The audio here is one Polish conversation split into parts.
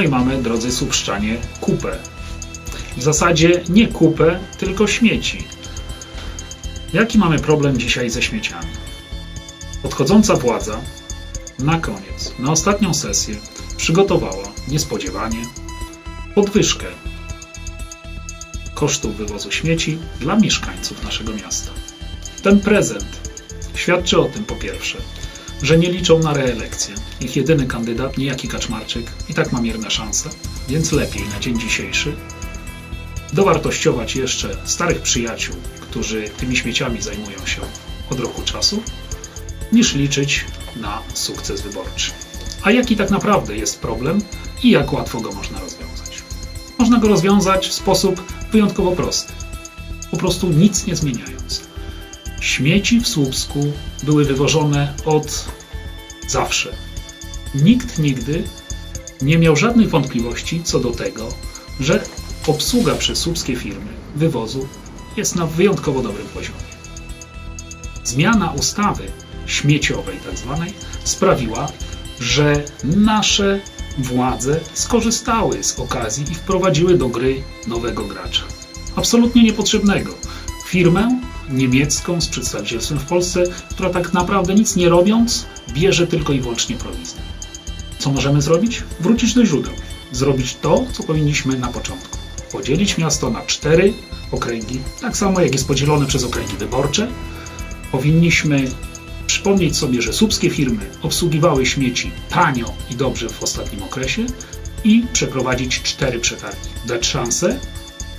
i mamy, drodzy Subszczanie, kupę. W zasadzie nie kupę, tylko śmieci. Jaki mamy problem dzisiaj ze śmieciami? Odchodząca władza na koniec, na ostatnią sesję, przygotowała niespodziewanie podwyżkę kosztów wywozu śmieci dla mieszkańców naszego miasta. Ten prezent świadczy o tym, po pierwsze, że nie liczą na reelekcję. Ich jedyny kandydat, niejaki Kaczmarczyk, i tak ma mierne szanse, więc lepiej na dzień dzisiejszy dowartościować jeszcze starych przyjaciół, którzy tymi śmieciami zajmują się od roku czasu, niż liczyć na sukces wyborczy. A jaki tak naprawdę jest problem i jak łatwo go można rozwiązać? Można go rozwiązać w sposób wyjątkowo prosty. Po prostu nic nie zmieniając. Śmieci w Słupsku były wywożone od zawsze. Nikt nigdy nie miał żadnych wątpliwości co do tego, że obsługa przez słupskie firmy wywozu jest na wyjątkowo dobrym poziomie. Zmiana ustawy śmieciowej, tak zwanej, sprawiła, że nasze władze skorzystały z okazji i wprowadziły do gry nowego gracza. Absolutnie niepotrzebnego. Firmę niemiecką z przedstawicielstwem w Polsce, która tak naprawdę nic nie robiąc, bierze tylko i wyłącznie prowizję. Co możemy zrobić? Wrócić do źródeł. Zrobić to, co powinniśmy na początku. Podzielić miasto na cztery okręgi, tak samo jak jest podzielone przez okręgi wyborcze. Powinniśmy przypomnieć sobie, że słupskie firmy obsługiwały śmieci tanio i dobrze w ostatnim okresie i przeprowadzić cztery przetargi. Dać szansę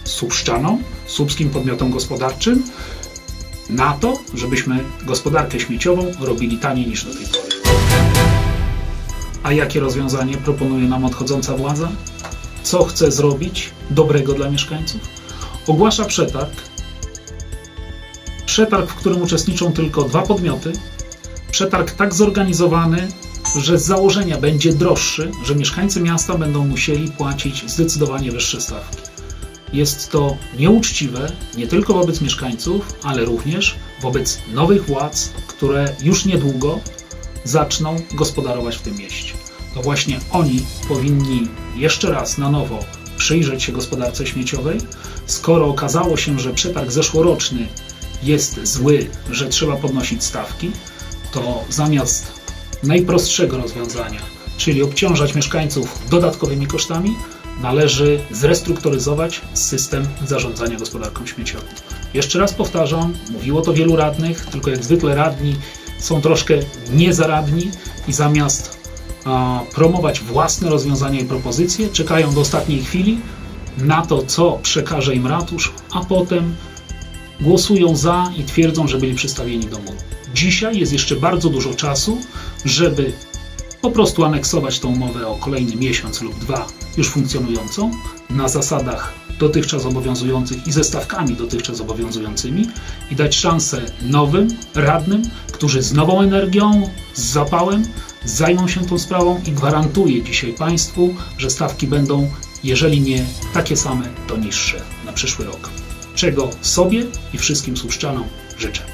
Słupszczanom, słupskim podmiotom gospodarczym na to, żebyśmy gospodarkę śmieciową robili taniej niż do tej pory. A jakie rozwiązanie proponuje nam odchodząca władza? Co chce zrobić dobrego dla mieszkańców? Ogłasza przetarg. Przetarg, w którym uczestniczą tylko dwa podmioty. Przetarg tak zorganizowany, że z założenia będzie droższy, że mieszkańcy miasta będą musieli płacić zdecydowanie wyższe stawki. Jest to nieuczciwe nie tylko wobec mieszkańców, ale również wobec nowych władz, które już niedługo zaczną gospodarować w tym mieście. To właśnie oni powinni jeszcze raz na nowo przyjrzeć się gospodarce śmieciowej. Skoro okazało się, że przetarg zeszłoroczny jest zły, że trzeba podnosić stawki, to zamiast najprostszego rozwiązania, czyli obciążać mieszkańców dodatkowymi kosztami, należy zrestrukturyzować system zarządzania gospodarką śmieciową. Jeszcze raz powtarzam, mówiło to wielu radnych, tylko jak zwykle radni są troszkę niezaradni i zamiast a, promować własne rozwiązania i propozycje, czekają do ostatniej chwili na to, co przekaże im ratusz, a potem głosują za i twierdzą, że byli przystawieni do muru. Dzisiaj jest jeszcze bardzo dużo czasu, żeby po prostu aneksować tą umowę o kolejny miesiąc lub dwa już funkcjonującą na zasadach dotychczas obowiązujących i ze stawkami dotychczas obowiązującymi i dać szansę nowym radnym, którzy z nową energią, z zapałem zajmą się tą sprawą i gwarantuję dzisiaj Państwu, że stawki będą, jeżeli nie takie same, to niższe na przyszły rok. Czego sobie i wszystkim słuszczanom życzę.